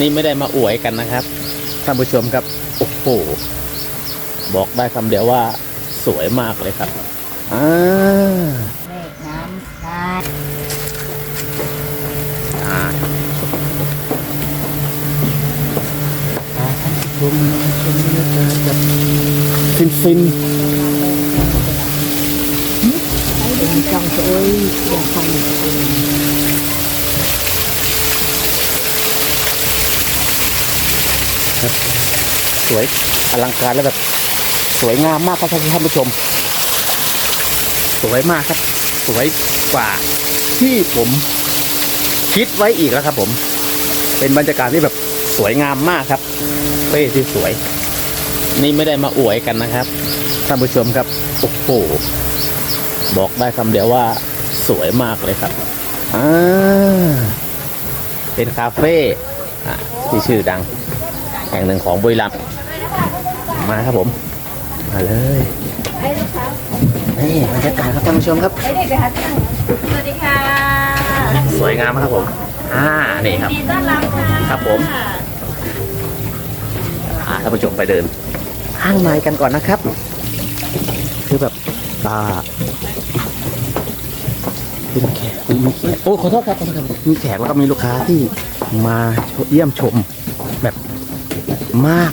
นี่ไม่ได้มาอวยกันนะครับท่านผู้ชมครับ โอ้โห บอกได้คำเดียวว่าสวยมากเลยครับอ่าเลขน้ำได้อ่าอ่าชมชมบรรยากาศแบบฟินฟินจังสวยเป็นจัง สวยๆสวยอลังการแล้วแบบสวยงามมากครับท่านผู้ชม สวยมากครับ สวยกว่าที่ผมคิดไว้อีกแล้วครับ ผม เป็นบรรยากาศที่แบบสวยงามมากครับเป้ที่สวย นี่ไม่ได้มาอวยกันนะครับท่านผู้ชมครับโอ้โหบอกได้คำเดียวว่าสวยมากเลยครับอ่าเป็นคาเฟ่ที่ชื่อดัง ห่งหนึ่งของบุรีรัมย์มาครับผม มาเลยนี่บรรยากาศครับท่านผู้ชมครับ สวัสดีค่ะสวยงามมากครับผม อ่า นี่ครับ ดีต้อนรับค่ะครับผม พาท่านผู้ชมไปเดินข้างในกันก่อนนะครับ คือแบบตามีแขกมีแขกโอ้ขอโทษครับขอโทษครับมีแขกแล้วก็มีลูกค้าที่มาเยี่ยมชมแบบ มาก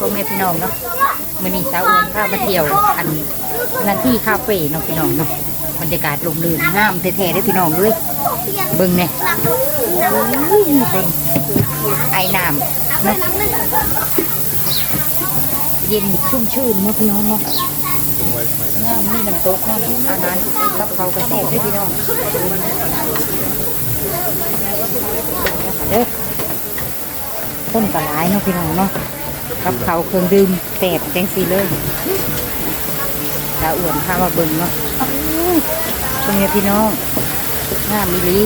พ่อแม่พี่น้องเนาะมื่อนี้สาวอ้วนข้ามาเที่ยว อันนันที่คาเฟ่เนาะพี่น้องเนาะบรรยากาศลมลื่นงามแท้ๆได้พี่น้องเลยเบิ่งเนี่ยโอ้ยเบิ่งไอ้น้ำเนาะเย็นชุ่มชื่นเนาะพี่น้องเนาะงามมีน้ำตกน้ำอาหารกับเขากระแซ่บด้วยพี่น้องเด้อต้นกระหลายเนาะพี่น้องเนาะ กับเขาวเครื่องดื่มแสบจังสีเลยตาอ้วนข้ามาเบิ่งเนาะอุ้ยตรงนี้พี่น้องงามมิลี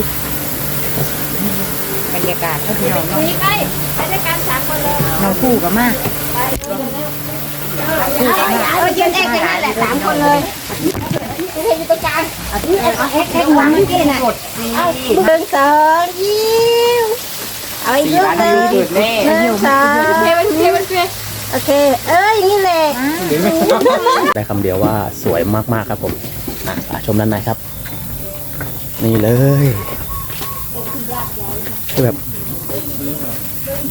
บรรยากาศเนาะพี่น้องเนาะใกล้ไปด้วยกันสามคนเลยน้องคู่กับมาคู่กับมาเออยืนเองกันนั่นแหละสามคนเลยเฮ้ยอยู่ตรงกลางเอาที่เอาแฮกแฮกวางเมื่อกี้น่ะเอาหนึ่งสองยิ้มเอาอีกรูปหนึ่งหนึ่งสอง โอเคโอเค เอ้ยอย่างนี้แหละได้คำเดียวว่าสวยมากๆครับผมอะอะชมด้านในครับ นี่เลยคือแบบ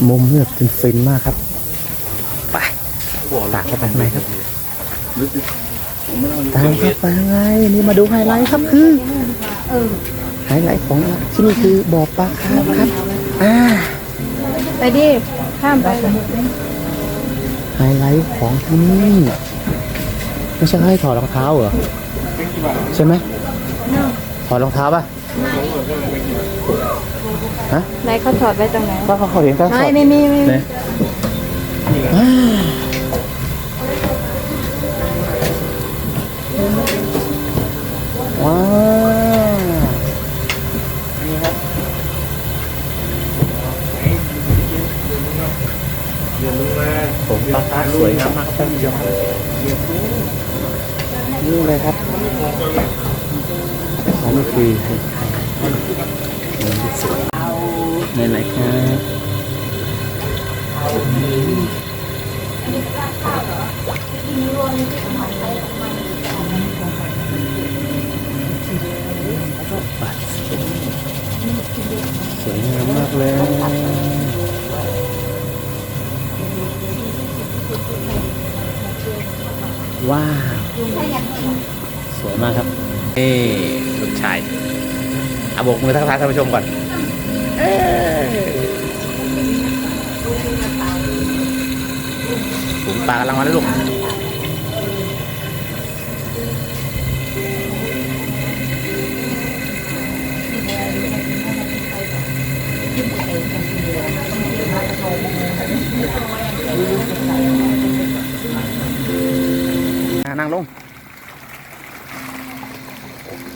มุมนี่แบบฟินๆมากครับไปตามเข้าไปข้างในครับตามเข้าไปข้างในนี่มาดูไฮไลท์ครับคือไฮไลท์ของที่นี่คือบ่อปลาคาร์ฟครับ อ่าไปดิข้ามไป ไฮไลท์ของที่นี่ไม่ใช่ให้ถอดรองเท้าเหรอ ใช่ไหมถอดรองเท้าป่ะฮะไหนเขาถอดไว้ตรงไหนก็เขาเขาเห็นก็ถไม่อดไม่มีไม่มี เนี่ยอ่าว้าวนี่ครับผมปลากสวยงามมากท่านผู้ชมนี่เลยครับอันนี้คือในไหนครับสวยงามมากเลย ว้าว สวยมากครับเอ้ลูกชายอาบกมือทักทายท่านผู้ชมก่อนเอ้ถุงปลากำลังมาแล้วลูกนั่งลง โอ้โห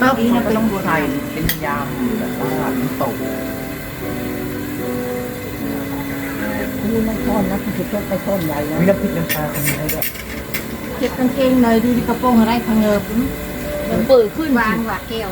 ก็มันก็ต้องไทยเป็นยำแบบว่าน้ำตกนี่มันทอนนะคือเก็บไปทอนใหญ่นะมีน้ำพริกน้ำปลาตรงนี้ให้ด้วยเก็บกางเกงหน่อยดูกระโปรงอะไรพังเงิบมันเปิดขึ้นวางหลักแก้ว